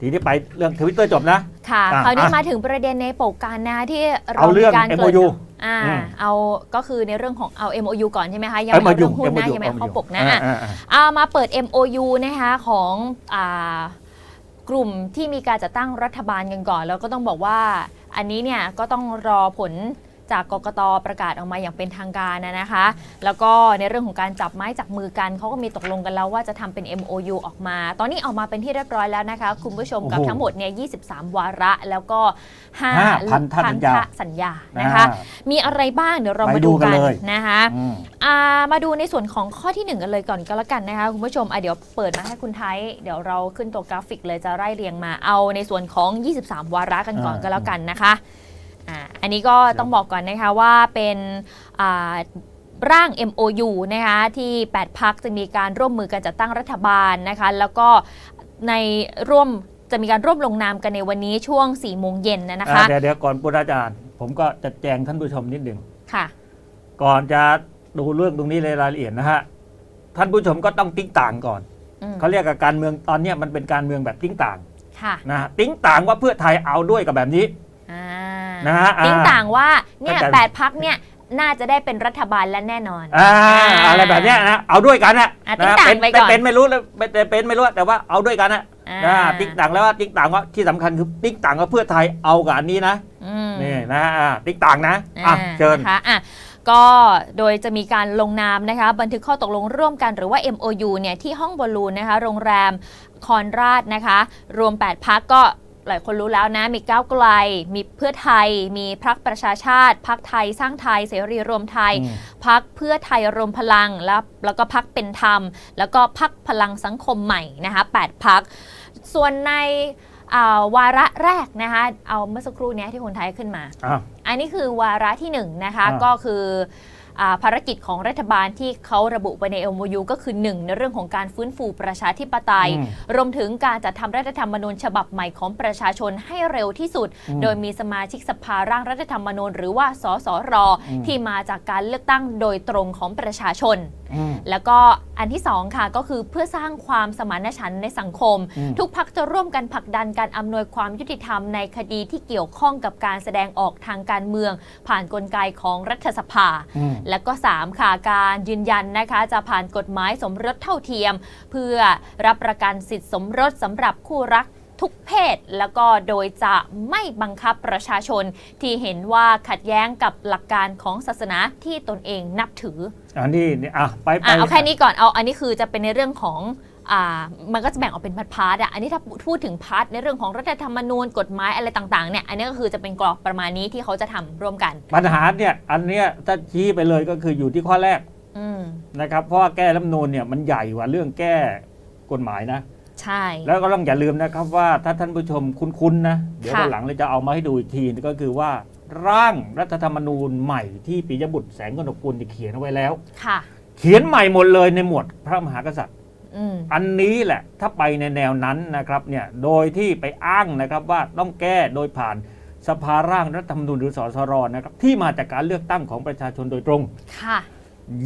ทีนี้ไปเรื่องทวิตเตอร์จบนะ ค่ะอะคราวนี้อะมาถึงประเด็นในปกการนะที่เราเอาเรื่อง มีการเกิด MOU อ่าอืม เอาก็คือในเรื่องของเอา MOU ก่อนใช่ไหมคะยังไม่เอาเรื่องหุ้นนะยังไม่เอาเข้าปกนะอะ อ่าอ่าเอามาเปิด MOU นะคะของอ่ากลุ่มที่มีการจัดตั้งรัฐบาลกันก่อน แล้วก็ต้องบอกว่าอันนี้เนี่ยก็ต้องรอผล จากกกตประกาศออกมาอย่างเป็นทางการนะนะคะ แล้วก็ในเรื่องของการจับไม้จับมือกันเขาก็มีตกลงกันแล้วว่าจะทำเป็น MOU ออกมา ตอนนี้ออกมาเป็นที่เรียบร้อยแล้วนะคะ คุณผู้ชมกับโอ้โหทั้งหมดเนี่ย23 วาระแล้วก็ห้า5พันธสัญญาสัญญานะคะ มีอะไรบ้างเดี๋ยวเราไปมาดูดูกักันนเลยนะคะอืมอ่ามาดูในส่วนของข้อที่ 1 กันเลยก่อนก็แล้วกันนะคะคุณผู้ชมอะเดี๋ยวเปิดมาให้คุณไทยเดี๋ยวเราขึ้นตัวกราฟิกเลยจะไล่เรียงมาเอาในส่วนของ 23 วาระกันก่อนอ่าก็แล้วกันนะคะ อ่าอันนี้ก็ต้องบอกก่อนนะคะว่าเป็นอ่าร่าง MOU นะคะที่8พักจะมีการร่วมมือกันจัดตั้งรัฐบาลนะคะแล้วก็ในร่วมจะมีการร่วมลงนามกันในวันนี้ช่วง4โมงเย็นนะนะคะอ่าเดี๋ยวเดี๋ยวก่อนปุณอาจารย์ ผมก็จะแจงท่านผู้ชมนิดหนึ่งค่ะ ก่อนจะดูเรื่องตรงนี้ในรายละเอียดนะฮะท่านผู้ชมก็ต้องติ๊งต่างก่อนอืมเขาเรียกกับการเมืองตอนเนี้ยมันเป็นการเมืองแบบติ๊งต่างค่ะนะฮะติ๊งต่างว่าเพื่อไทยเอาด้วยกับแบบนี้อ่า นะฮะอ่า ติ้งต่างว่าเนี่ยเข้าใจแปดพักเนี่ยน่าจะได้เป็นรัฐบาลและแน่นอน อ่าอะไรแบบเนี้ยนะเอาด้วยกันนะอะติ๊งนะต่างเป็นไปก่อน เป็นไม่รู้เลยเป็นเป็นเป็นไม่รู้แต่ว่าเอาด้วยกันนะอ่านะติ๊งต่างแล้วว่าติ๊งต่างว่าที่สำคัญคือติ๊งต่างว่าเพื่อไทยเอากับอันนี้นะอืม นี่นะอ่าติ๊งต่างนะอะอ่าเชิญ นะคะอะก็โดยจะมีการลงนามนะคะ บันทึกข้อตกลงร่วมกันหรือว่า MOU เนี่ยที่ห้องบอลลูนนะคะ โรงแรมคอนราดนะคะ รวม 8 พักก็ หลายคนรู้แล้วนะ มีก้าวไกล มีเพื่อไทย มีพักประชาชาติ พักไทยสร้างไทยเสรีรวมไทยอืมพักเพื่อไทยรวมพลัง แล้วแล้วก็พักเป็นธรรม แล้วก็พักพลังสังคมใหม่นะคะ8พัก ส่วนในอ่าวาระแรกนะคะเอาเมื่อสักครู่เนี้ยที่คนไทยขึ้นมาอะอันนี้คือวาระที่1นะคะอ่าก็คืออา ภารกิจของรัฐบาลที่เขาระบุไปใน MOU ก็คือ 1 ในเรื่องของการฟื้นฟูประชาธิปไตยอืมรวมถึงการจัดทำรัฐธรรมนูญฉบับใหม่ของประชาชนให้เร็วที่สุดอืมโดยมีสมาชิกสภาร่างรัฐธรรมนูญหรือว่าสสรอืมที่มาจากการเลือกตั้งโดยตรงของประชาชนอืม แล้วก็อันที่สองค่ะก็คือเพื่อสร้างความสมานฉันท์ในสังคมอืมทุกพักจะร่วมกันผลักดันการอำนวยความยุติธรรมในคดีที่เกี่ยวข้องกับการแสดงออกทางการเมือง ผ่านนกลไกของรัฐสภาอืมและก็ 3 ค่ะการยืนยันนะคะจะผ่านกฎหมายสมรสเท่าเทียม เพื่อรับประกันสิทธิสมรสสำหรับคู่รัก ทุกเพศ แล้วก็โดยจะไม่บังคับประชาชนที่เห็นว่าขัดแย้งกับหลักการของศาสนาที่ตนเองนับถือ อันนี้นี่อะไปไปอะเอาแค่นี้ก่อนเอาอันนี้คือจะเป็นในเรื่องของอ่ามันก็จะแบ่งออกเป็นพาร์ทๆอะ อันนี้ถ้าพูดถึงพาร์ทในเรื่องของรัฐธรรมนูญกฎหมายอะไรต่างๆเนี่ย อันนี้ก็คือจะเป็นกรอบประมาณนี้ที่เขาจะทำร่วมกัน ปัญหาเนี่ยอันเนี้ยถ้าชี้ไปเลยก็คืออยู่ที่ข้อแรกอืมนะครับ เพราะว่าแก้รัฐธรรมนูญเนี่ยมันใหญ่กว่าเรื่องแก้กฎหมายนะ ใช่ แล้วก็ต้องอย่าลืมนะครับว่าถ้าท่านผู้ชมคุ้นๆนะ เดี๋ยวค่ะ วันหลังเราจะเอามาให้ดูอีกทีก็คือว่า ร่างรัฐธรรมนูญใหม่ที่ปิยบุตรแสงกนกกุลเขียนเอาไว้แล้ว ค่ะ เขียนใหม่หมดเลยในหมวดพระมหากษัตริย์ อืม อันนี้แหละถ้าไปในแนวนั้นนะครับเนี่ยโดยที่ไปอ้างนะครับว่าต้องแก้โดยผ่านสภาร่างรัฐธรรมนูญหรือสสรนะครับที่มาจากการเลือกตั้งของประชาชนโดยตรง ค่ะ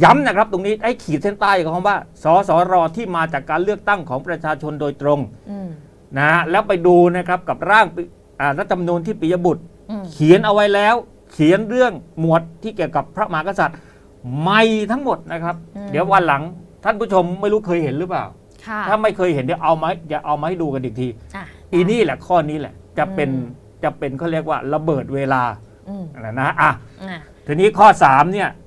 ย้ำนะครับตรงนี้ไอ้ขีดเส้นใต้ของคำว่าสสรที่มาจากการเลือกตั้งของประชาชนโดยตรงอืมนะฮะแล้วไปดูนะครับกับร่างปิอ่ารัฐธรรมนูญที่ปิยบุตร อืมเขียนเอาไว้แล้ว เขียนเรื่องหมวดที่เกี่ยวกับพระมหากษัตริย์ใหม่ทั้งหมดนะครับอืมเดี๋ยววันหลังท่านผู้ชมไม่รู้เคยเห็นหรือเปล่า ค่ะถ้าไม่เคยเห็นเดี๋ยวเอามาจะเอามาให้ดูกันอีกที อะ อีนี่แหละข้อนี้แหละจะเป็นอืม จะเป็นเขาเรียกว่าระเบิดเวลาอืมนะนะอะ อะทีนี้ข้อ3เนี่ยอืม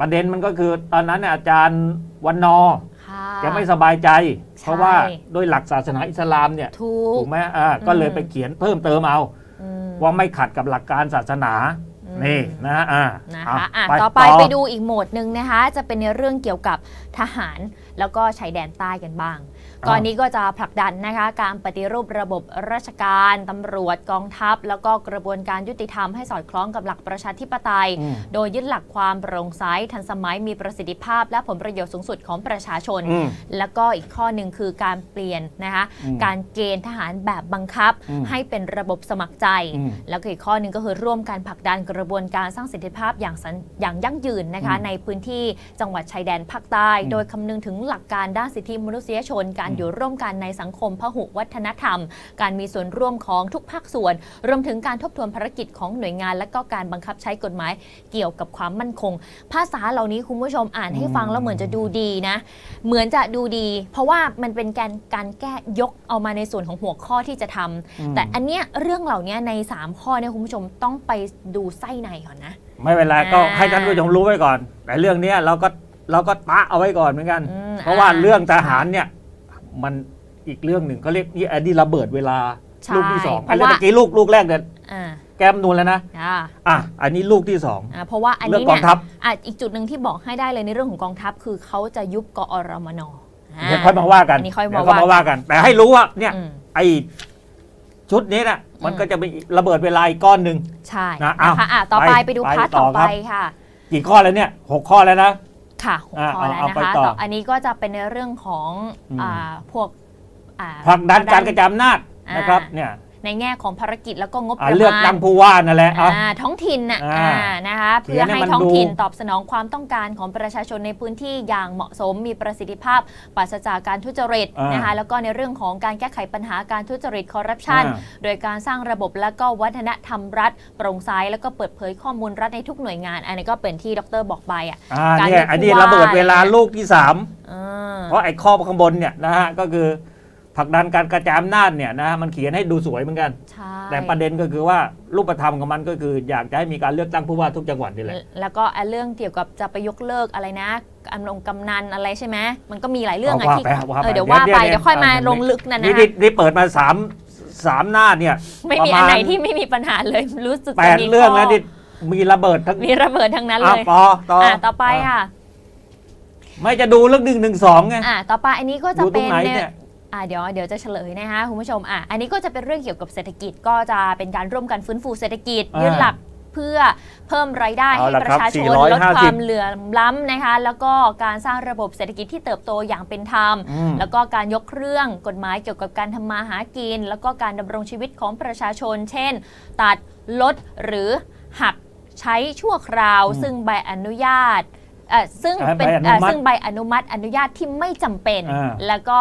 ประเด็นมันก็คือตอนนั้นเนี่ยอาจารย์วันนอร์ค่ะแกไม่สบายใจใช่เพราะว่าด้วยหลักศาสนาอิสลามเนี่ยถูถูกกไหมอ่าก็เลยอืมไปเขียนเพิ่มเติมเอาอืมว่าไม่ขัดกับหลักการศาสนาอืมนี่นะอ่านะคะอะเาต่อไปไปดูอีกโหมดหนึ่งนะคะ จะเป็นในเรื่องเกี่ยวกับทหารแล้วก็ชายแดนใต้กันบ้าง ก่อนนี้ก็จะผลักดันนะคะการปฏิรูประบบราชการตำรวจกองทัพ แล้วก็กระบวนการยุติธรรมให้สอดคล้องกับหลักประชาธิปไตยอืมโดยยึดหลักความโปร่งใสทันสมัยมีประสิทธิภาพ และผลประโยชน์สูงสุดของประชาชนอืมแล้วก็อีกข้อหนึ่งคือการเปลี่ยนนะคะอืมการเกณฑ์ทหารแบบบังคับอืมให้เป็นระบบสมัครใจอืมแล้วก็อีกข้อหนึ่งก็คือร่วมการผลักดันกระบวนการสร้างเสถียรภาพอย่างสันอย่างยั่งยืนนะคะอืมในพื้นที่จังหวัดชายแดนภาคใต้อืมโดยคำนึงถึงหลักการด้านสิทธิมนุษยชนการการอยู่ร่วมกันในสังคมพหุวัฒนธรรม การมีส่วนร่วมของทุกภาคส่วน รวมถึงการทบทวนภารกิจของหน่วยงาน และก็การบังคับใช้กฎหมายเกี่ยวกับความมั่นคง ภาษาเหล่านี้คุณผู้ชมอ่านให้ฟังแล้วเหมือนจะดูดีนะ เหมือนจะดูดี เพราะว่ามันเป็นการการแก้ยกเอามาในส่วนของหัวข้อที่จะทำอืมแต่อันเนี้ยเรื่องเหล่านี้ใน 3 ข้อเนี่ยคุณผู้ชมต้องไปดูไส้ในก่อนนะ ไม่เป็นไรก็อ่าให้ท่านผู้ชมรู้ไว้ก่อน แต่เรื่องเนี้ยเราก็เราก็ตะเอาไว้ก่อนเหมือนกันอืมเพราะว่าอ่าเรื่องทหารเนี่ย มันอีกเรื่องหนึ่งเขาเรียกนี่อันนี้ระเบิดเวลาใช่ลูกที่สองเพอันราะนี้ว่า เมื่อกี้ลูกลูกแรกเนี่ยอ่าแก้มนูนแล้วนะอ่าอะอันนี้ลูกที่สองอ่าเพราะว่าอันเรื่องนี้กองเนี่ยทัพอะอีกจุดหนึ่งที่บอกให้ได้เลยในเรื่องของกองทัพคือเขาจะยุบกอรมนอ่า เดี๋ยวค่อยมาว่ากันอันนี้ค่อยมาเดี๋วค่อยมาว่าว่ากัน แต่ให้รู้ว่าเนี่ย อืม ไอชุดนี้น่ะมันอืม ก็จะเป็นระเบิดเวลาอีกก้อนหนึ่ง ใช่นะนะอ้าวคะอะต่อไปไปไปดูไปพาร์ทต่ต่ออครัไปบ ค่ะ กี่ข้อแล้วเนี่ยหกข้อแล้วนะ ค่ะหกอ่าข้อแล้วเอานะไปคะต่อต่ออันนี้ก็จะเป็นในเรื่องของอืมอ่าพวกอ่าผลักดันการกระจายอำนาจอ่านนะครับเนี่ย ในแง่ของภารกิจแล้วก็งบปอ่าระเลือกมาณตั้งผู้ว่านั่นแหละอะอ่าท้องถิ่นน่ะอ่าอ่านะคะเขีเพื่ยอนให้ให้มันท้องถิ่นดูตอบสนองความต้องการของประชาชนในพื้นที่อย่างเหมาะสมมีประสิทธิภาพปราศจากการทุจริตอ่านนะคะแล้วก็ในเรื่องของการแก้ไขปัญหาการทุจริตคอร์รัปชันอ่าโดยการสร้างระบบและก็วัฒนธรรมรัฐโปร่งใสแล้วก็เปิดเผยข้อมูลรัฐในทุกหน่วยงาน อันนี้ก็เป็นที่ดรบอกไปอะอ่าการเนี่ยเลือกอันนี้ผู้ว่าระเบิดเวลาลูกที่สามอ่าเพราะไอ้ข้อข้างบนเนี่ยนะฮะก็คือ ผลักดันการกระจายอำนาจเนี่ยนะฮะมันเขียนให้ดูสวยเหมือนกัน ใช่แต่ประเด็นก็คือว่ารูปธรรมของมันก็คือ อยากจะให้มีการเลือกตั้งผู้ว่าทุกจังหวัดนี่แหละ แล้วก็ไอ้เรื่องเกี่ยวกับจะไปยกเลิกอะไรนะกำลงกำนันอะไรใช่ไหมมันก็มีหลายเรื่องอะว่าที่ไปว่าไปเออเดี๋ยวว่าไปเดี๋ยวเดี๋ยวค่อยมาเดี๋ยวลงลึกนะนี่นะที่ที่เปิดมาสามสามหน้าเนี่ยไม่มีประมาณอันไหนที่ไม่มีปัญหาเลยรู้สึกแปจะดมีเรื่องข้แล้วที่มีระเบิดทั้งมีระเบิดทั้งนั้นอะเลยปอต่ออะอะต่อไปค่ะ ไม่จะดูเรื่องหนึ่งหนึ่งสองไง อะต่อไปอันนี้ก็จะดูตรเป็งนไหนเนี่ยเนี่ย อะเดี๋ยวเดี๋ยวจะเฉลยนะคะคุณผู้ชมอะอันนี้ก็จะเป็นเรื่องเกี่ยวกับเศรษฐกิจก็จะเป็นการร่วมกันฟื้นฟูเศรษฐกิจอ่ายึยึดหลักเพื่อเพิ่มรายได้เอาให้ละปครับระชาชน450 ลดความเหลื่อมล้ำนะคะ แล้วก็การสร้างระบบเศรษฐกิจที่เติบโตอย่างเป็นธรรม อืม แล้วก็การยกเครื่องกฎหมายเกี่ยวกับการทำมาหากิน แล้วก็การดำรงชีวิตของประชาชน เช่น ตัดลดหรือหักใช้ชั่วคราว อืมซึ่งใบอนุญาต เอ่อซึ่งอ่าเป็นใบอนุมัติเอ่อซึ่งใบอนุมัติอนุญาตที่ไม่จำเป็น อ่า แล้วก็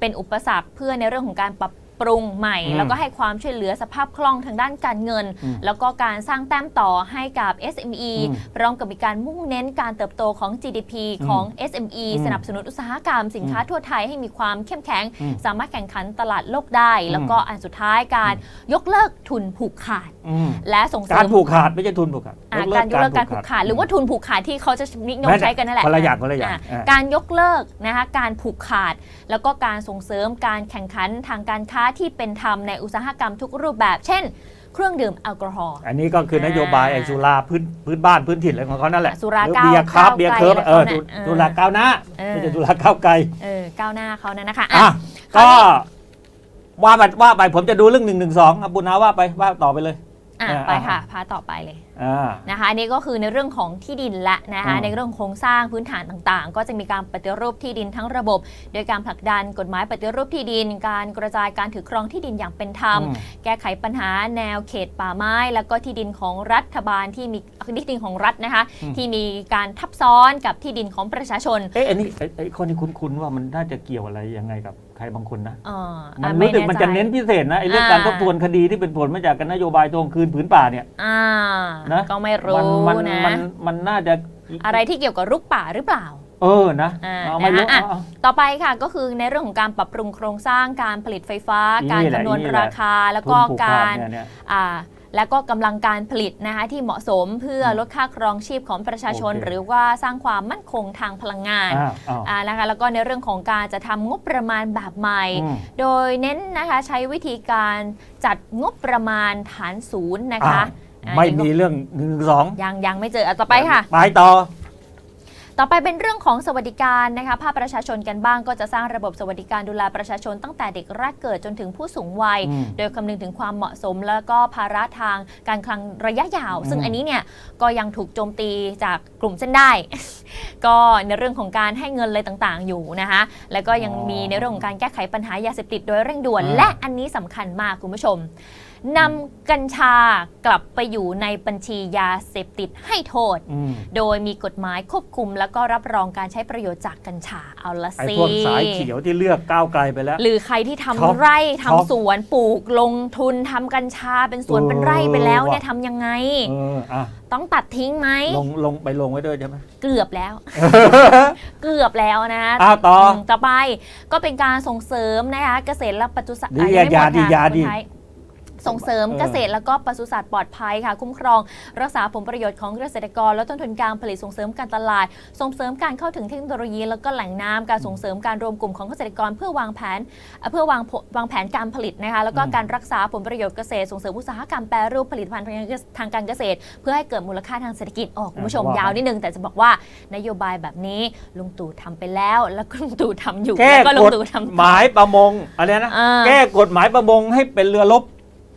เป็นอุปสรรคเพื่อในเรื่องของการปรับ ปรุงใหม่อืมแล้วก็ให้ความช่วยเหลือสภาพคล่องทางด้านการเงินอืมแล้วก็การสร้างแต้มต่อให้กับ SME อืมพร้อมกับมีการมุ่งเน้นการเติบโตของ GDP ของ SME อืมสนับสนุนอุตสาหกรรมสินค้าทั่วไทยให้มีความเข้มแข็งอืมสามารถแข่งขันตลาดโลกได้ แล้วก็อันสุดท้ายการยกเลิกทุนผูกขาดอืมและส่งเสริการมผูกขาดไม่ใช่ทุนผูกขาดอ่าการยกเลิกการผูกขาด หรือว่าทุนผูกขาดที่เขาจะนิยมใช้กันนั่นแหละคนละอย่างคนละอย่างอะอ่าการยกเลิกนะคะการผูกขาด แล้วก็การส่งเสริมการแข่งขันทางการค้าที่เป็นธรรมในอุตสาหกรรมทุกรูปแบบ เช่น เครื่องดื่มแอลกอฮอล์ อันนี้ก็คือนโยบายอ่าไอ้สุราพื้นพื้นบ้านพื้นถิ่นอะไรของเขานั่นแหละสุราหรือก้าวเบียร์ครับก้าวเบียร์ไกลเคิร์ฟอะไรเออเขาสุน่ะเออสุราก้าวหน้าเออไม่ใช่สุราก้าวไกลเออก้าวหน้าเขานะนะคะอะอะคราวก็นี้ว่าไปว่าไปผมจะดูเรื่องหนึ่งหนึ่งสองบุญนาว่าไปว่าต่อไปเลยอะอ่าไปค่ะพาต่อไปเลยอ่า นะคะอันนี้ก็คือในเรื่องของที่ดินและนะคะอืมในเรื่องโครงสร้างพื้นฐานต่างๆ ก็จะมีการปฏิรูปที่ดินทั้งระบบ โดยการผลักดันกฎหมายปฏิรูปที่ดิน การกระจายการถือครองที่ดินอย่างเป็นธรรมอืมแก้ไขปัญหาแนวเขตป่าไม้ แล้วก็ที่ดินของรัฐบาลที่มีที่ดินของรัฐนะคะอืมที่มีการทับซ้อนกับที่ดินของประชาชนเอ๊ะอันนี้ไอ้ไอ้คนนี้คุ้นๆว่ามันน่าจะเกี่ยวอะไรยังไงกับใครบางคนนะเอ่อมันอะรู้สึกไมันจะเน้นพิเศษนะไอ้เรื่องอ่าการทบทวนคดีที่เป็นผลมาจากการนโยบายทวงคืนผืนป่าเนี่ยอ่านะก็ไม่รู้มัมันะมันมันน่าจะอะไรที่เกี่ยวกับรุกป่าหรือเปล่า เออนะอ่าเอาไม่รู้นะคะอะเอาต่อไปค่ะก็คือในเรื่องของการปรับปรุงโครงสร้างการผลิตไฟฟ้านี่การแหละคำนวณนี่แหละราคาแล้วทุก็นผูกกาขาดรเนี่ยเนี่ยอ่าและก็กำลังการผลิตนะคะที่เหมาะสมเพื่อลดค่าครองชีพของประชาชนโอเคหรือว่าสร้างความมั่นคงทางพลังงานอ้าวอ้าวอ่านะคะแล้วก็ในเรื่องของการจะทำงบประมาณแบบใหม่อืมโดยเน้นนะคะใช้วิธีการจัดงบประมาณฐานศูนย์นะคะอ้าวอ่า ไม่ยังมีเรื่องหนึ่งสองยังยังไม่เจออะต่อไปค่ะ ไปต่อต่อไปเป็นเรื่องของสวัสดิการนะคะภาคประชาชนกันบ้างก็จะสร้างระบบสวัสดิการดูแลประชาชนตั้งแต่เด็กแรกเกิดจนถึงผู้สูงวัยอืมโดยคำนึงถึงความเหมาะสม แล้วก็ภาระทางการคลังระยะยาวอืมซึ่งอันนี้เนี่ยก็ยังถูกโจมตีจากกลุ่มเส้นได้ ก็ในเรื่องของการให้เงินอะไรต่างๆ อยู่นะคะแล้วก็ยังมีในเรื่องของการแก้ไขปัญหายาเสพติดโดยเร่งด่วน และอันนี้สำคัญมากคุณผู้ชม นำกัญชากลับไปอยู่ในบัญชียาเสพติดให้โทษ อืมโดยมีกฎหมายควบคุม แล้วก็รับรองการใช้ประโยชน์จากกัญชาเอาละไอ้สิ พวกสายเขียวที่เลือกก้าวไกลไปแล้ว หรือใครที่ทำช็อกไร่ช็อกทำสวนปลูกลงทุนทำกัญชาเป็นสวนเออเป็นไร่ไปแล้วเนี่ยว่ะ ทำยังไง เอออะต้องตัดทิ้งไหม ลงลงไปลงไว้ด้วยใช่ไหม เกือบแล้ว เกือบแล้วนะอ้าวต่อมต่อไปก็เป็นการส่งเสริมนะคะเกษตรและปศุสัตว์ดีอะงไม่อย่าหมดีค่ะอย่าดีสุท้ ส่งเสริมเออเกษตรแล้วก็ปศุสัตว์ปลอดภัยค่ะ คุ้มครอง รักษาผลประโยชน์ของเกษตรกรและต้นทุนการผลิตส่งเสริมการตลาด ส่งเสริมการเข้าถึงเทคโนโลยี แล้วก็แหล่งน้ำการส่งเสริมการรวมกลุ่มของเกษตรกร เพื่อวางแผนเอ่อเพื่อวางผวางแผนการผลิตนะคะแล้วก็อืมการรักษาผลประโยชน์เกษตร ส่งเสริมอุตสาหกรรมแปรรูปผลิตภัณฑ์ทางการเกษตร เพื่อให้เกิดมูลค่าทางเศรษฐกิจออกคุณผู้ชมยาวนิดนึงแต่จะบอกว่านโยบายแบบนี้ลุงตู่ทำไปแล้ว แล้วก็ลุงตู่ทำอยู่แก้แล้วก็ลุกงฎตู่ทำหมายประมงอะไรนะอ่าแก้กฎหมายประมงให้เป็นเรือรบ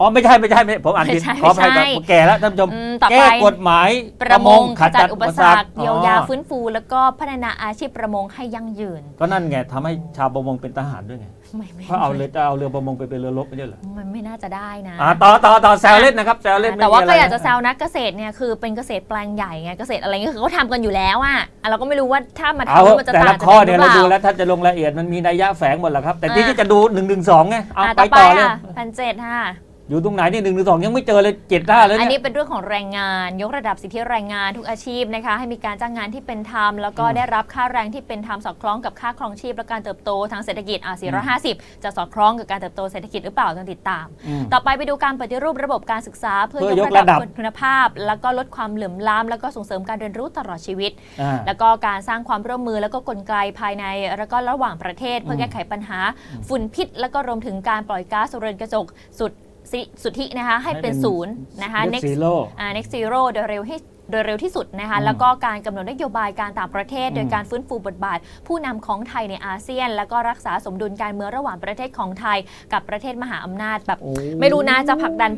อ๋อไม่ใช่ไม่ใช่ไม่ผมอ่านผิดไม่ใช่ขออภัยไม่ครัใช่บแก่แล้วท่านผู้ชมอืมต่อไป แก้กฎหมายประมงขจัดอุปสรรคอ๋อเยียวยาฟื้นฟู แล้วก็พัฒนาอาชีพประมงให้ยั่งยืนก็นั่นไงทำให้ชาวประมงเป็นทหารด้วยไงไม่ไม่เพราะเอาเลยจะเอาเรือประมงไปเป็นเรือรบไม่ใช่เหรอมันไม่น่าจะได้นะ อ่าต่อต่อต่อแซวเล่นนะครับแซวเล่นไม่แต่ว่ามีะก็ไรอยากจะนแซวนักเกษตรเนี่ยคือเป็นเกษตรแปลงใหญ่ไงเกษตรอะไรเงี้ยคือเขาทำกันอยู่แล้วอะอะเราก็ไม่รู้ว่าถ้ามาเอาทำแล้วมันจะแต่ต่าละงจากข้อเดิเนี่ยมหรืเราอเปดูล่าแล้วถ้าจะลงรายละเอียดมันมีนัยยะแฝงหมดแหละครับ แต่ที่อะจะดู1นึไงเอาอะไปต่อไปต่อเลยค่ะพันเจ็ดค่ะ อยู่ตรงไหนนี่หนึ่งหรือสองยังไม่เจอเลยเจ็ดหน้าเลยอันเนี่นี้ยเป็นเรื่องของแรงงานยกระดับสิทธิแรงงานทุกอาชีพนะคะให้มีการจ้างงานที่เป็นธรรมแล้วก็อืมได้รับค่าแรงที่เป็นธรรมสอดคล้องกับค่าครองชีพและการเติบโตทางเศรษฐกิจอะ450 จะสอดคล้องกับการเติบโตเศรษฐกิจหรือเปล่าต้องติดตาม อืม ต่อไปไปดูการปฏิรูประบบการศึกษา เพื่อเพื่อยกกระระดัดับบ คุณภาพ แล้วก็ลดความเหลื่อมล้ำแล้วก็ส่งเสริมการเรียนรู้ตลอดชีวิต อ่า แล้วก็การสร้างความร่วมมือแล้วก็กลไกภายใน แล้วก็ระหว่างประเทศ เพื่อแก้ไขปัญหา ฝุ่นพิษ แล้วก็รวมถึงการปล่อยก๊าซเรือนกระจกสุด สิสุทธินะคะให้เป็นศูนย์นะคะเน็ก next ซีโร่อ่า next zero โดยเร็วที่โดยเร็วที่สุดนะคะอืมแล้วก็การกำหนดนโยบายการต่างประเทศอืมโดยการฟื้นฟูบทบาท ผู้นำของไทยในอาเซียน แล้วก็รักษาสมดุลการเมืองระหว่างประเทศของไทย กับประเทศมหาอำนาจแบบโอ้ไม่รู้นะจะผลักดัน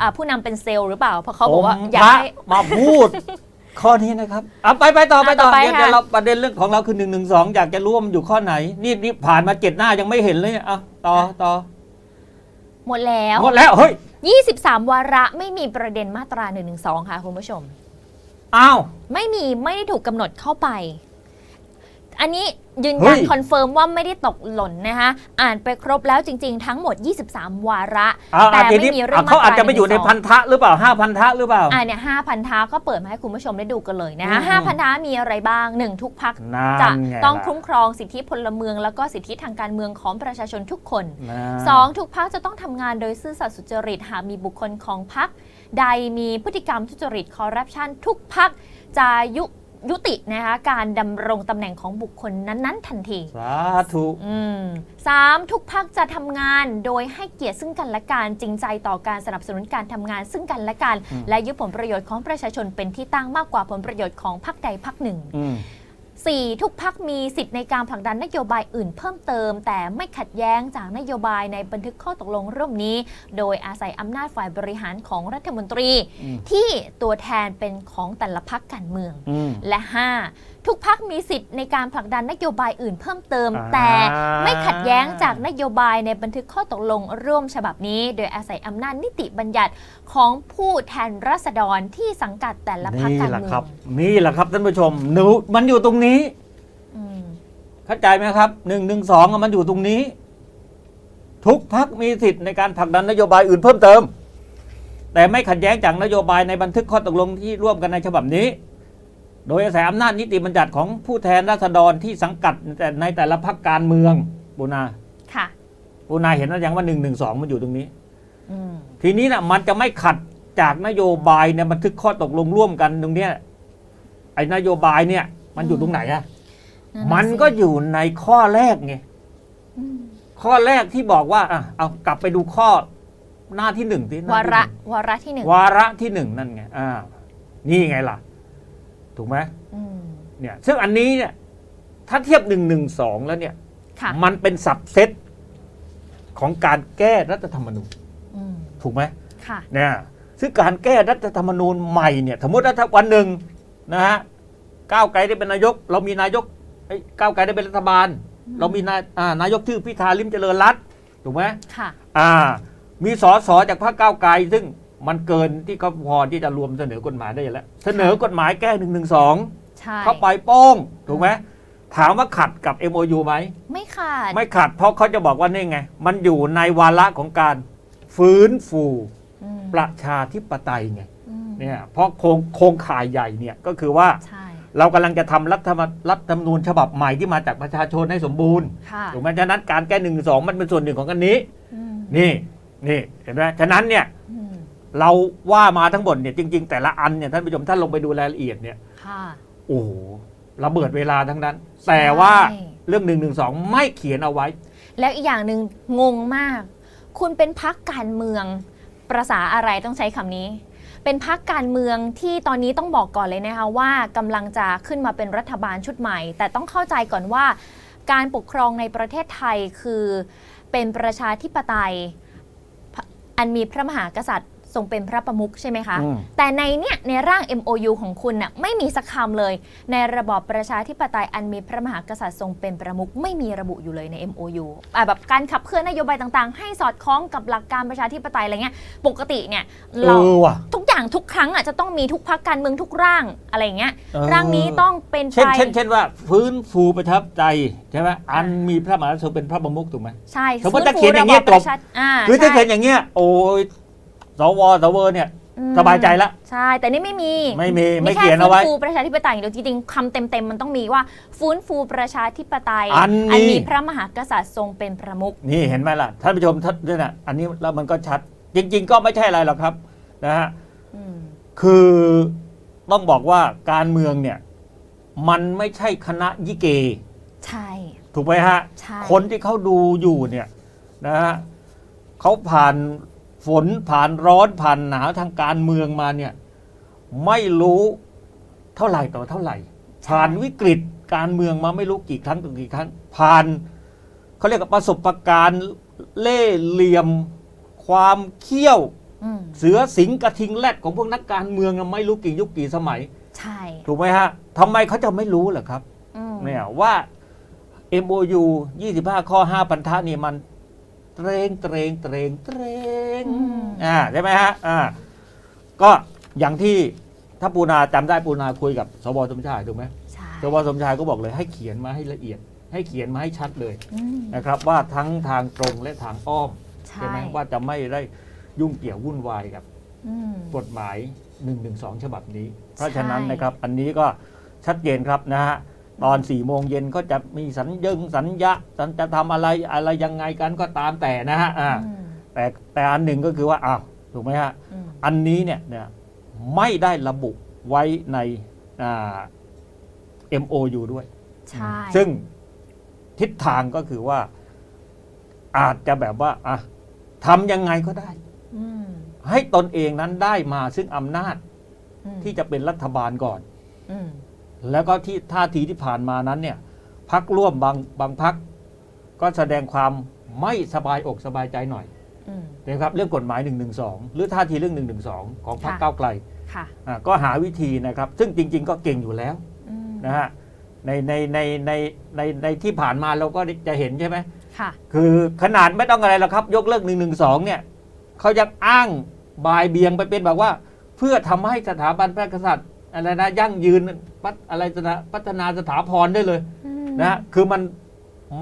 อ่าผู้นำเป็นเซลล์หรือเปล่าเพราะเขาบอกว่าผมอยากพระให้มาพูดข้อนี้นะครับเอาไปไปต่อไปต่ออะต่อไปเดี๋ยวค่ะเดี๋ยวเราประเด็นเรื่องของเราคือหนึ่งหนึ่งสองอยากจะรู้ว่ามันอยู่ข้อไหน นี่นี่ผ่านมาเจ็ดหน้ายังไม่เห็นเลยเนี่ยเอาต่อต่อ หมดแล้ว หมดแล้วเฮ้ย23 วาระไม่มีประเด็นมาตรา1นึค่ะคุณผู้ชม อ้าว ไม่มีไม่ได้ถูกกำหนดเข้าไป อันนี้ยืนเฮ้ยันย คอนเฟิร์มว่าไม่ได้ตกหล่นนะคะอ่านไปครบแล้วจริง ๆ ทั้งหมด 23 วาระเอาแต่อาทีไม่นี้มีเรื่องเขาอาจจะไปอยู่ในมาตรา112 พันธะหรือเปล่าห้าพันธะหรือเปล่า อ่าเนี่ยห้าพันธะก็เปิดมาให้คุณผู้ชมได้ดูกันเลยนะคะอืม ห้าพันธะมีอะไรบ้าง1ทุกพักนั่จะนไงต้องล่ะคุ้มครองสิทธิพลเมือง แล้วก็สิทธิทางการเมืองของประชาชนทุกคน นะ สองทุกพักจะต้องทำงานโดยซื่อสัตย์สุจริตหากมีบุคคลของพักใดมีพฤติกรรมทุจริตคอร์รัปชันทุกพักจะยุ ยุตินะคะการดำรงตำแหน่งของบุคคลนั้นๆ ทันที สาธุอืมสามทุกพักจะทำงานโดยให้เกียรติซึ่งกันและกันจริงใจต่อการสนับสนุนการทำงานซึ่งกันและกัน และยึดผลประโยชน์ของประชาชนเป็นที่ตั้งมากกว่าผลประโยชน์ของพักใดพักหนึ่ง อืม 4. ทุกพักมีสิทธิ์ในการผลักดันนโยบายอื่นเพิ่มเติม แต่ไม่ขัดแย้งจากนโยบายในบันทึกข้อตกลงร่วมนี้ โดยอาศัยอำนาจฝ่ายบริหารของรัฐมนตรีอืมที่ตัวแทนเป็นของแต่ละพักการเมืองอืมและ 5. ทุกพักมีสิทธิ์ในการผลักดันนโยบายอื่นเพิ่มเติม อ่า แต่ไม่ขัดแย้งจากนโยบายในบันทึกข้อตกลงร่วมฉบับนี้ โดยอาศัยอำนาจนิติบัญญัติของผู้แทนราษฎรที่สังกัดแต่ละพักนี่การแหละเมืครัอบงนี่แหละครับท่านผู้ชมหนูมันอยู่ตรงนี้ อืมเข้าใจไหมครับหนึ่งหนึ่งสองมันอยู่ตรงนี้ ทุกพักมีสิทธิ์ในการผลักดันนโยบายอื่นเพิ่มเติม แต่ไม่ขัดแย้งจากนโยบายในบันทึกข้อตกลงที่ร่วมกันในฉบับนี้ โดยอาศัยอำนาจนิติบัญญัติของผู้แทนราษฎรที่สังกัดแต่ในแต่ละพักการเมืองปูนาค่ะปูนาเห็นแล้วยังว่าหนึ่งหนึ่งสองมันอยู่ตรงนี้อืมทีนี้นะมันจะไม่ขัดจากนโยบายในบันทึกข้อตกลงร่วมกันตรงเนี้ยไอ้นโยบายเนี่ย มันอยู่ตรงไหนอะนั่นน่ะมันสิก็อยู่ในข้อแรกไงอืมข้อแรกที่บอกว่าอะเอากลับไปดูข้อหน้าที่หนึ่งที่หน้วาที่ระหนึ่งวาระที่หนึ่งวาระที่หนึ่งนั่นไงอ่านี่ไงล่ะ ถูกไหมอืมเนี่ยซึ่งอันนี้เนี่ยถ้าเทียบหนึ่งหนึ่งสองแล้วเนี่ยค่ะมันเป็นสับเซตของการแก้รัฐธรรมนูญอืมถูกไหมค่ะเนี่ยซึ่งการแก้รัฐธรรมนูญใหม่เนี่ย สมมติว่าถ้าวันหนึ่งนะฮะก้าวไกลได้เป็นนายก เรามีนายกเอ้ยก้าวไกลได้เป็นรัฐบาล เรามีนายอ่านายกชื่อพิธาลิมเจริญรัตน์ถูกไหมค่ะอ่า มีสอสอจากพรรคก้าวไกลซึ่ง มันเกินที่เขาพอที่จะรวมเสนอกฎหมายได้อยู่แล้ว เสนอกฎหมายแก้หนึ่งหนึ่งสองใช่เข้าไปโป้งถูกไหมถามว่าขัดกับ MOU ไหมไม่ขาด ไม่ขัดเพราะเขาจะบอกว่านี่ไง มันอยู่ในวาระของการฟื้นฟูอืมประชาธิปไตยไงอืมเนี่ยเพราะโครงโครงข่ายใหญ่เนี่ยก็คือว่าใช่เรากำลังจะทำรัฐธรรมรัฐธรรมนูญฉบับใหม่ที่มาจากประชาชนให้สมบูรณ์ค่ะถูกไหมฉะนั้นการแก้หนึ่งสองมันเป็นส่วนหนึ่งของกันนี้อืมนี่นี่เห็นไหมฉะนั้นเนี่ยอืม เราว่ามาทั้งหมดเนี่ยจริง ๆ แต่ละอันเนี่ยท่านผู้ชมท่านลงไปดูรายละเอียดเนี่ยค่ะ โอ้โหระเบิดเวลาทั้งนั้น แต่ว่าใช่เรื่องหนึ่งหนึ่งสองไม่เขียนเอาไว้ แล้วอีกอย่างหนึ่งงงมาก คุณเป็นพักการเมืองประษาอะไรต้องใช้คำนี้ เป็นพักการเมืองที่ตอนนี้ต้องบอกก่อนเลยนะคะว่ากำลังจะขึ้นมาเป็นรัฐบาลชุดใหม่ แต่ต้องเข้าใจก่อนว่า การปกครองในประเทศไทยคือเป็นประชาธิปไตย อันมีพระมหากษัตริย์ ทรงเป็นพระประมุขใช่ไหมคะ อืม แต่ในเนี่ยในร่าง MOU ของคุณน่ะไม่มีสักคำเลย ในระบอบประชาธิปไตยอันมีพระมหากษัตริย์ทรงเป็นประมุขไม่มีระบุอยู่เลยใน MOU อะแบบการขับเคลื่อนนโยบายต่างๆ ให้สอดคล้องกับหลักการประชาธิปไตยอะไรเงี้ยปกติเนี่ยเอเราอว่ะ ทุกอย่างทุกครั้งอะจะต้องมีทุกพักการเมืองทุกร่างอะไรเงี้ยเออ ร่างนี้ต้องเป็นเช่นไปเช่นเช่นว่าฟื้นฟูประทับใจใช่ไหมอันมีพระมหากษัตริย์ทรงเป็นพระประมุขถูกไหม ใช่สมมุติถ้าเขียนอย่างเงี้ยฟื้ฟูระบประชาอ่าคือถ้าใช่ เขียนอย่างเงี้ยโอ้ย สวสวเนี่ย อืมสบายใจละ ใช่ แต่นี่ไม่มีไม่มีไม่แค่เขียนเอาไว้ฟื้นฟูประชาธิปไตยอย่างเดียวจริงๆคำเต็มๆมันต้องมีว่า ฟื้นฟูประชาธิปไตยอันนี้ มีพระมหากษัตริย์ทรงเป็นประมุข นี่เห็นไหมล่ะท่านผู้ชมท่านเนี่ยนะอันนี้แล้วมันก็ชัด จริง ๆ ก็ไม่ใช่อะไรหรอกครับนะฮะอืม คือต้องบอกว่าการเมืองเนี่ย มันไม่ใช่คณะยิเก ใช่ ถูกไหมฮะ ใช่ คนที่เขาดูอยู่เนี่ยนะฮะเขาผ่าน ฝนผ่านร้อนผ่านหนาวทางการเมืองมาเนี่ยไม่รู้เท่าไหร่ต่อเท่าไหร่ ผ่านวิกฤตการเมืองมาไม่รู้กี่ครั้งต่อกี่ครั้ง ผ่านเขาเรียกว่าประสบการณ์เล่ห์เหลี่ยม ความเขี้ยวอืมเสือสิงกระทิงแรดของพวกนักการเมืองน่ะไม่รู้กี่ยุคกี่สมัย ใช่ ถูกไหมฮะทำไมเขาจะไม่รู้เหรอครับอืมเนี่ยว่า MOU 25 ข้อ 5 พันธะนี่มัน เตรงเตรงเตรงเตรง อ่าใช่ไหมฮะอ่าก็อย่างที่ถ้าปูนาจำได้ปูนาคุยกับสวสมชายถูกไหมใช่สวสมชายก็บอกเลยให้เขียนมาให้ละเอียด ให้เขียนมาให้ชัดเลยอืมนะครับ ว่าทั้งทางตรงและทางอ้อมใช่ใช่ไหมว่าจะไม่ได้ยุ่งเกี่ยววุ่นวายกับอืมกฎหมาย112ฉบับนี้ เพราะฉะนั้นใช่นะครับ อันนี้ก็ชัดเจนครับนะฮะตอน4ี่โมงเย็นก็จะมีสัญญงสัญญาสัญจะทำอะไรอะไรยังไงกันก็ตามแต่นะฮะอ่าอืม แต่แต่อันหนึ่งก็คือว่าอ้าวถูกไหมฮะอืมอันนี้เนี่ยเนี่ยไม่ได้ระบุไว้ในอ่า MOU ด้วย ใช่ ซึ่งทิศทางก็คือว่า อาจจะแบบว่าอะทำยังไงก็ได้อืมให้ตนเองนั้นได้มาซึ่งอำนาจอืมที่จะเป็นรัฐบาลก่อนอืมแล้วก็ที่ท่าทีที่ผ่านมานั้น เนี่ยพักร่วมบางบางพักก็แสดงความไม่สบายอกสบายใจหน่อยอืม นะครับเรื่องกฎหมาย1นึหรือท่าทีเรื่อง1นึของพรรคค่ะก้าวไกลค่ะอะก็หาวิธีนะครับ ซึ่งจริง ๆ ก็เก่งอยู่แล้วอืมนะฮะในในในในในในที่ผ่านมาเราก็จะเห็นใช่ไหมค่ะคือขนาดไม่ต้องอะไรหรอกครับ ยกเลิก1นึเนี่ยเขายังอ้างบายเบียงไปเป็นแบบว่า เพื่อทำให้สถาบันพระกษัตริย์อะไรนะยั่งยืนพัฒอะไรนะพัฒนาสถาพรได้เลยอืมนะฮะคือมัน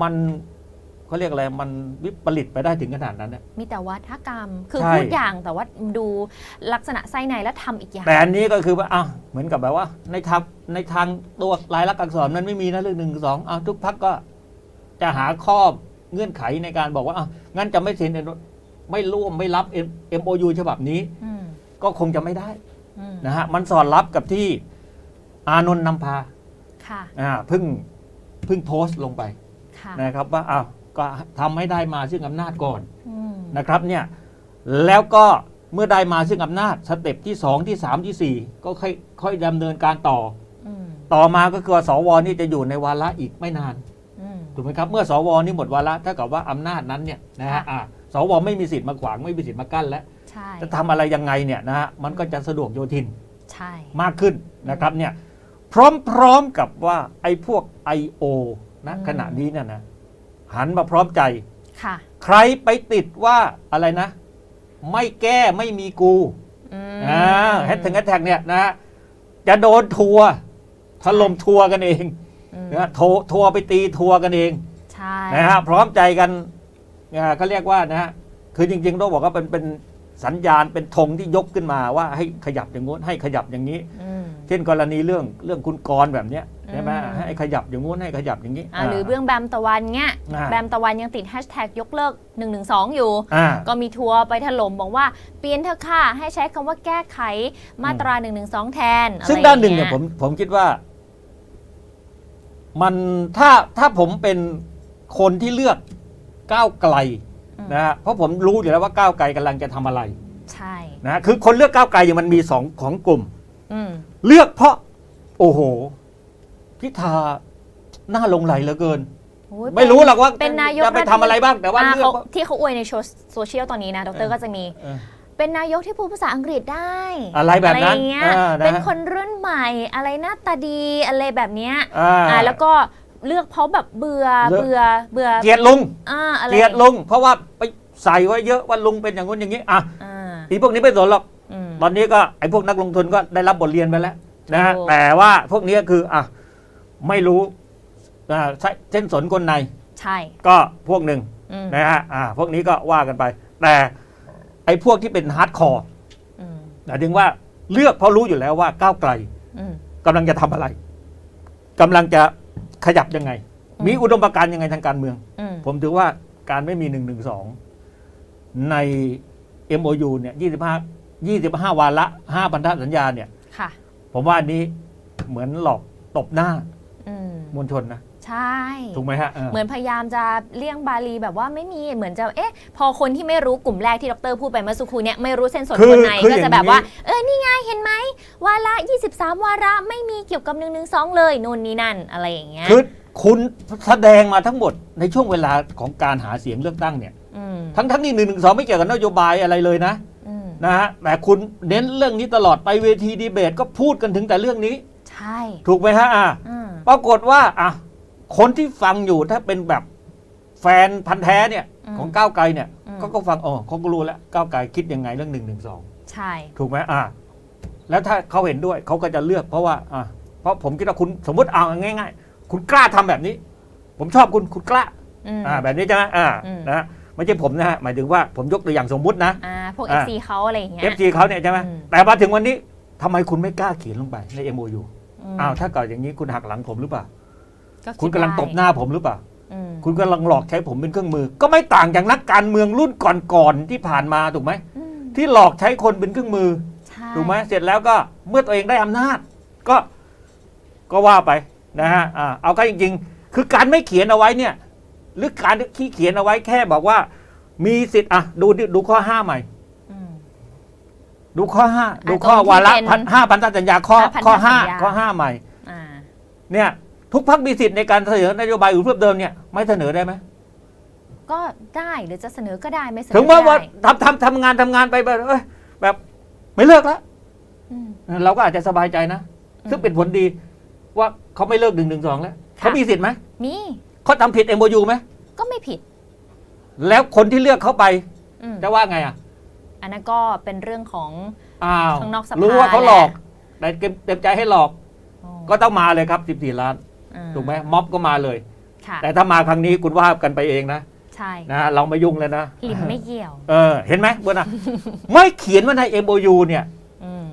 มัน เขาเรียกอะไรมันวิปริตไปได้ถึงขนาดนั้นนะมีแต่วัฒกรรม คือใช่ พูดอย่างแต่ว่าดูลักษณะไส้ในแล้วทำอีกอย่าง แต่อันนี้ก็คือว่าอ้าวเหมือนกับแบบว่า ในทางในทางตัวลายลักษณ์อักษรมันไม่มีนะเรื่องหนึ่งสองอ้าวทุกพักก็จะหาข้อเงื่อนไขในการบอกว่าอ้าวงั้นจะไม่เซ็นไม่ร่วมไม่รับ MOU ฉบับนี้ อืมก็คงจะไม่ได้อืมนะฮะมันสอดรับกับที่อานนท์นำพาค่ะ อ่าเพิ่งเพิ่งโพสต์ลงไปค่ะ นะครับว่าอ้าว ก็ทำให้ได้มาซึ่งอำนาจก่อนอืมนะครับเนี่ยแล้วก็เมื่อได้มาซึ่งอำนาจสเต็ปที่ 2 ที่ 3 ที่ 4 ก็ค่อยค่อยดำเนินการต่ออืมต่อมาก็คือว่าสวนี่จะอยู่ในวาระอีกไม่นานอืมถูกไหมครับเมื่อสวนี่หมดวาระเท่ากับว่าอำนาจนั้นเนี่ยนะฮะค่ะอ่าสวไม่มีสิทธิ์มาขวางไม่มีสิทธิ์มากั้นแล้วใช่จะทำอะไรยังไงเนี่ยนะฮะมันก็จะสะดวกโยทินใช่มากขึ้นนะครับเนี่ยพร้อมๆกับว่าไอ้พวก I.O. นะขณะนี้เนี่ยนะ หันมาพร้อมใจ ค่ะ ใครไปติดว่าอะไรนะ ไม่แก้ไม่มีกูอืมอ่าแฮชถึงแฮชแท็กเนี่ยนะฮะจะโดนทัวร์ถล่มทัวร์กันเองอืมนะฮะโทรทัวร์ไปตีทัวร์กันเอง ใช่นะฮะพร้อมใจกันอ่าเขาเรียกว่านะฮะคือจริงๆต้องบอกว่าเป็นเป็นสัญญาณเป็นธงที่ยกขึ้นมาว่าให้ขยับอย่างงู้นให้ขยับอย่างนี้ อืมเช่นกรณีเรื่องเรื่องคุณกรณ์แบบเนี้ย ใช่ไหมอืมให้ขยับอย่างงู้นให้ขยับอย่างนี้อ่าหรือเรื่องแบมตะวันเงี้ยอ่าแบมตะวันยังติดแฮชแท็กยกเลิก 112 อยู่อ่าก็มีทัวร์ไปถล่มบอกว่า เปลี่ยนเถอะค่ะ ให้ใช้คำว่าแก้ไขมาตรา 112 แทนอะไรซึ่งด้านหนึ่งเนี่ยผมผมคิดว่า มันถ้าถ้าผมเป็นคนที่เลือกก้าวไกลอืมนะฮะเพราะผมรู้อยู่แล้วว่าก้าวไกลกำลังจะทำอะไร ใช่นะฮะคือคนเลือกก้าวไกลอยู่มันมีสองของกลุ่มอืมเลือกเพราะ โอ้โห พิธาหน้าลงไหลเหลือเกิน โอ้ยไม่รู้หรอกว่าเป็นนายกจะไปทำอะไรบ้างแต่ว่าอ่าเลือกเขาว่าที่เขาอวยในโซเชียลตอนนี้นะดรก็จะมี เออ เป็นนายกที่พูดภาษาอังกฤษได้อะไรแบบนั้นอะไรเงี้ยอ่านะเป็นคนรุ่นใหม่อะไรหน้าตาดีอะไรแบบเนี้ยอ่า อ่าแล้วก็เลือกเพราะแบบเบื่อเลือก เบื่อเบื่อเกลียดลุงอ่าอะไรเกลียดลุง เพราะว่าไปใส่ไว้เยอะว่าลุงเป็นอย่างนู้นอย่างนี้อะอ่าอีพวกนี้ไม่สนหรอกอืม ตอนนี้ก็ไอ้พวกนักลงทุนก็ได้รับบทเรียนไปแล้วนะฮะถูก แต่ว่าพวกนี้คืออะ ไม่รู้อ่าใช่เส้นสนกลในใช่ ก็พวกหนึ่งอืมนะฮะอ่าพวกนี้ก็ว่ากันไป แต่ไอ้พวกที่เป็นฮาร์ดคอร์อืมหมายถึงว่าเลือกเพราะรู้อยู่แล้วว่าก้าวไกลอืม กำลังจะทำอะไรกำลังจะขยับยังไง อืม มีอุดมการณ์ยังไงทางการเมือง อืมผมถือว่าการไม่มีหนึ่งหนึ่งสองใน MOU เนี่ยยี่สิบห้ายี่สิบห้าวาระห้าพันธสัญญาเนี่ย ค่ะ ผมว่าอันนี้เหมือนหลอกตบหน้าอื มมวลชนนะ ใช่ถูกไหมฮะเออเหมือนพยายามจะเลี่ยงบาลีแบบว่าไม่มีเหมือนจะเอ๊ะ พอคนที่ไม่รู้กลุ่มแรกที่ดรพูดไปเมื่อสักครู่เนี้ยไม่รู้เส้นสนคือคนในคือก็อย่าจะงแบบว่านี้เออนี่ไงเห็นไหมวาระ 23 วาระไม่มีเกี่ยวกับ1นึเลยนู่นนี่นั่นอะไรอย่างเงี้ยคือคุณแสดงมาทั้งหมดในช่วงเวลาของการหาเสียงเลือกตั้งเนี่ยอืมทั้งทั้งที่หนึ่งหนึ่งสองไม่เกี่ยวกับนโยบายอะไรเลยนะอืมนะฮะแต่คุณเน้นเรื่องนี้ตลอดไปเวทีดีเบตก็พูดกันถึงแต่เรื่องนี้ ใช่ ถูกไหมฮะอะอืม ปรากฏว่าอะคนที่ฟังอยู่ถ้าเป็นแบบแฟนพันธ์แท้เนี่ยของก้าวไกลเนี่ยอืมก็ก็ฟังอ๋อเขาก็รู้แล้วก้าวไกลคิดยังไงเรื่องหนึ่งหนึ่งสองใช่ ถูกไหมอะแล้วถ้าเขาเห็นด้วยเขาก็จะเลือกเพราะว่าอะเพราะผมคิดว่าคุณสมมติเอาง่าย ๆ คุณกล้าทำแบบนี้ ผมชอบคุณคุณกล้า อืม อ่าแบบนี้ใช่ไหมอ่าอืม นะฮะไม่ใช่ผมนะฮะหมายถึงว่าผมยกตัวอย่างสมมุตินะ อ่าพวก อ่า FC เขาอะไรอย่างเงี้ย FG เขาเนี่ยใช่ไหมอืม แต่มาถึงวันนี้ทำไมคุณไม่กล้าเขียนลงไปใน MOU ม อ้าวถ้าเกิดอย่างนี้คุณหักหลังผมหรือเปล่าก็ดคุณกำลังได้ตบหน้าผมหรือเปล่าอืมคุณกำลังหลอกใช้ผมเป็นเครื่องมือ ก็ไม่ต่างจากนักการเมืองรุ่นก่อนๆที่ผ่านมาถูกไหมอืมที่หลอกใช้คนเป็นเครื่องมือใช่ถูกไหมเสร็จแล้วก็เมื่อตัวเองได้อำนาจ ก็ก็ว่าไปนะฮะอ่าเอาก็จริง ๆ คือการไม่เขียนเอาไว้เนี่ย หรือการที่เขียนเอาไว้แค่บอกว่า มีสิทธิ์อะดูดิดูข้อห้าใหม่อืม ดูข้อห้าอะดูข้อตรงที่วาระเป็นพันห้าพันธสัญญาข้อ5,000ข้อห้าสัญญาข้อห้าใหม่อ่าเนี่ยทุกพักมีสิทธิ์ในการเสนอนโยบายอื่นเพิ่มเติมเนี่ยไม่เสนอได้ไหมก็ได้หรือจะเสนอก็ได้ไม่เสนอถึงว่าก็ว่าได้ทำทำทำงานทำงานไปแบบเอ้ยแบบไม่เลิกแล้วอืมเราก็อาจจะสบายใจนะอืมซึ่งเป็นผลดีว่าเขาไม่เลิกหนึ่งหนึ่งสองแล้วค่ะเขามีสิทธิ์ไหมมีเขาทำผิด MOU ไหมก็ไม่ผิด แล้วคนที่เลือกเขาไปอืมจะว่าไงอะ อันนั้นก็เป็นเรื่องของ อ้าวข้างนอกสภารู้ว่าเขาหลอกแหละแต่เต็มใจให้หลอกอ๋อก็ต้องมาเลยครับ 14 ล้าน อ่าถูกไหมม็อบก็มาเลย ค่ะแต่ถ้ามาครั้งนี้คุณว่ากันไปเองนะใช่นะ เราไม่ยุ่งเลยนะหลิมไม่เกี่ยว เออ เห็นไหมเบอร์นะ ไม่เขียนว่าใน MOU เนี่ย อืม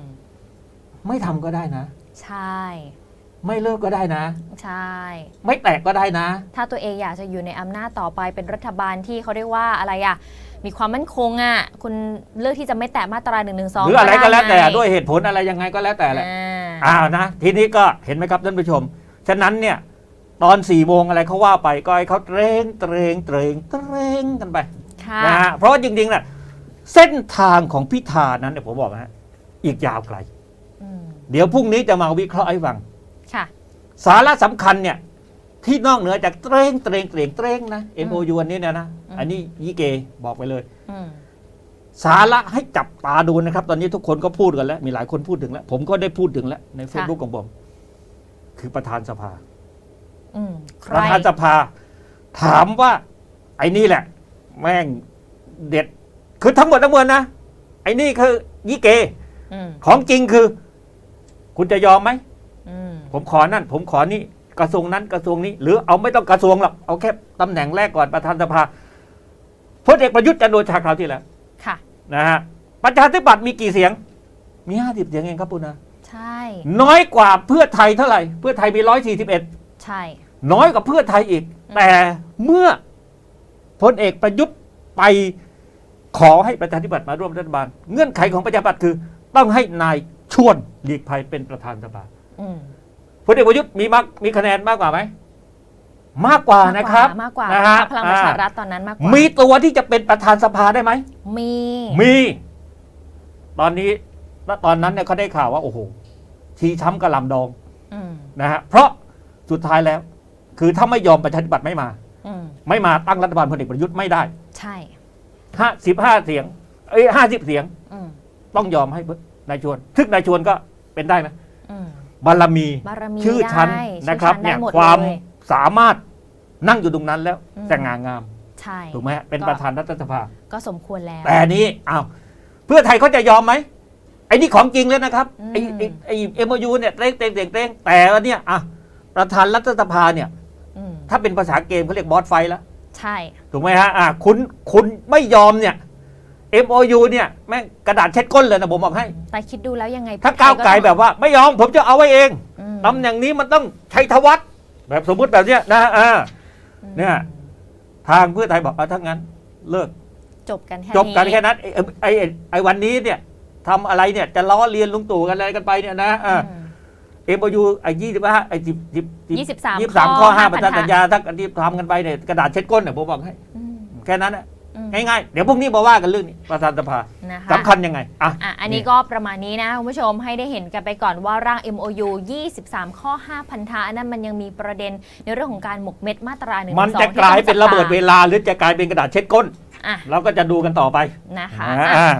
ไม่ทำก็ได้นะ ใช่ไม่เลิกก็ได้นะ ใช่ ไม่แตกก็ได้นะ ถ้าตัวเองอยากจะอยู่ในอำนาจต่อไปเป็นรัฐบาลที่เขาเรียกว่าอะไรอะ มีความมั่นคงอะคุณเลือกที่จะไม่แตะมาตรา1นึหรืออะไรก็แล้วแต่ไงด้วยเหตุผลอะไรยังไงก็แล้วแต่แหละอ่าอ้าวนะทีนี้ก็เห็นไหมครับท่านผู้ชม ฉะนั้นเนี่ยตอนสี่โมงอะไรเขาว่าไปก็ให้เขาเตรงเตรงเตรงเตรงกันไปค่ะนะฮะเพราะจริงๆน่ะเส้นทางของพิธานั้นเนี่ยผมบอกนะฮะอีกยาวไกลอืมเดี๋ยวพรุ่งนี้จะมาวิเคราะห์ให้ฟังค่ะสาระสำคัญเนี่ย ที่นอกเหนือจากเตรงเตรงเตรงเตรงนะ MOU อันนี้เนยนะอืมอันนี้ยี่เกบอกไปเลยอืมสาระให้จับตาดูนะครับ ตอนนี้ทุกคนก็พูดกันแล้ว มีหลายคนพูดถึงแล้ว ผมก็ได้พูดถึงแล้ว ในเฟซบุ๊กของผม คือประธานสภาอืมใคประธานสภา ถามว่าไอ้นี่แหละ แม่งเด็ด คือทั้งหมดทั้งมวลนะไอ้นี่คือยี่เกอืมของจริงคือ คุณจะยอมไหมอืมผมขอนั่น ผมขอนี่ กระทรวงนั้นกระทรวงนี้ หรือเอาไม่ต้องกระทรวงหรอกเอาแค่ตำแหน่งแรกก่อนประธานสภาพลเอกประยุทธ์จันทร์โอชาคราวที่แล้วค่ะนะฮะประชาธิปัตย์มีกี่เสียง มีห้าสิบเสียงเองครับคุณนะใช่ น้อยกว่าเพื่อไทยเท่าไหร่ เพื่อไทยมีร้อยสี่สิบเอ็ดใช่ น้อยกว่าเพื่อไทยอีกอืมแต่เมื่อพลเอกประยุทธ์ไปขอให้ประชาธิปัตย์มาร่วมรัฐบาล เงื่อนไขของประชาธิปัตย์คือ ต้องให้นายชวนหลีกภัยเป็นประธานสภาอืม พลเอกประยุทธ์มีมักมีคะแนนมากกว่าไหมมากกว่านะครับมากกว่านะพรฮะรคพลังประชารัฐตอนนั้นมากกว่า มีตัวที่จะเป็นประธานสภาได้ไหมมีมี ตอนนี้ณตอนนั้นเนี่ยเขาได้ข่าวว่า โอ้โหชีช้ำกระหลำดองอืมนะฮะเพราะสุดท้ายแล้ว คือถ้าไม่ยอมประชาธิปัตย์ไม่มาอืมไม่มาตั้งรัฐบาลพลเอกประยุทธ์ไม่ได้ ใช่ห้าสิบห้าเสียง เอ้ยห้าสิบเสียงอืมต้องยอมให้นายชวนทึกนายชวนก็เป็นได้นะอืม บารมีบารมีชื่อชั้นได้นะครับชื่อชั้เนี่ยได้หมดความเลยสามารถนั่งอยู่ตรงนั้นแล้วอืม แต่งางามใช่ถูกไหมฮะเป็นก็ประธานรัฐสภา ก็สมควรแล้ว แต่นี้อ้าวเพื่อไทยเขาจะยอมไหมไอ้นี่ของจริงเลยนะครับอืม ไอ้ไอ้ไอ้เอ็มยูเนี่ยเต้งเต้งเต้งเต้งแต่ว่าเนี่ยอะประธานรัฐสภาเนี่ย อืมถ้าเป็นภาษาเกมเขาเรียกบอสไฟแล้วใช่ ถูกไหมฮะอะคุณคุณไม่ยอมเนี่ย MOU เนี่ยแม่งกระดาษเช็ดก้นเลยนะผมบอกให้ แต่คิดดูแล้วยังไงถ้าเพื่อทก้าวยไกลต้องแบบว่าไม่ยอมผมจะเอาไว้เองอืมตำแหน่งนี้มันต้องชัยธวัฒน์แบบสมมุติแบบเนี้ยนะอ่าเนี่ยทางเพื่อไทยบอกเอาทั้งนั้น เลิกจบกันแค่จบกันแค่นั้นไอ้ไอ้ไอ้ไอ้วันนี้เนี่ยทำอะไรเนี่ยจะล้อเลียนลุงตู่กันอะไรกันไปเนี่ยนะอ่าอืมเอ็มยูไอ้ยี่สิบห้าไอ้สิบสิบยี่สิบสามยี่สิบสามข้ข้ออห้าห้าประพัธานนธะสัญญาถ้ากันที่ทำกันไปเนี่ยกระดาษเช็ดก้นเนี่ยผมบอกให้อืมแค่นั้นนะอืม ง่ายๆ เดี๋ยวพรุ่งนี้มาว่ากันเรื่องนี้ประธานสภานะคะสำคัญยังไงอะอะอันนี้ก็ประมาณนี้นะคุณผู้ชมให้ได้เห็นกันไปก่อนว่าร่าง MOU 23 ข้อ 5 พันธะอันนั้นมันยังมีประเด็นในเรื่องของการหมกเม็ดมาตรา1นึงมันจะกลายเป็นระเบิดเวลาหรือจะกลายเป็นกระดาษเช็ดก้นอะเราก็จะดูกันต่อไปนะคะอ่าอะ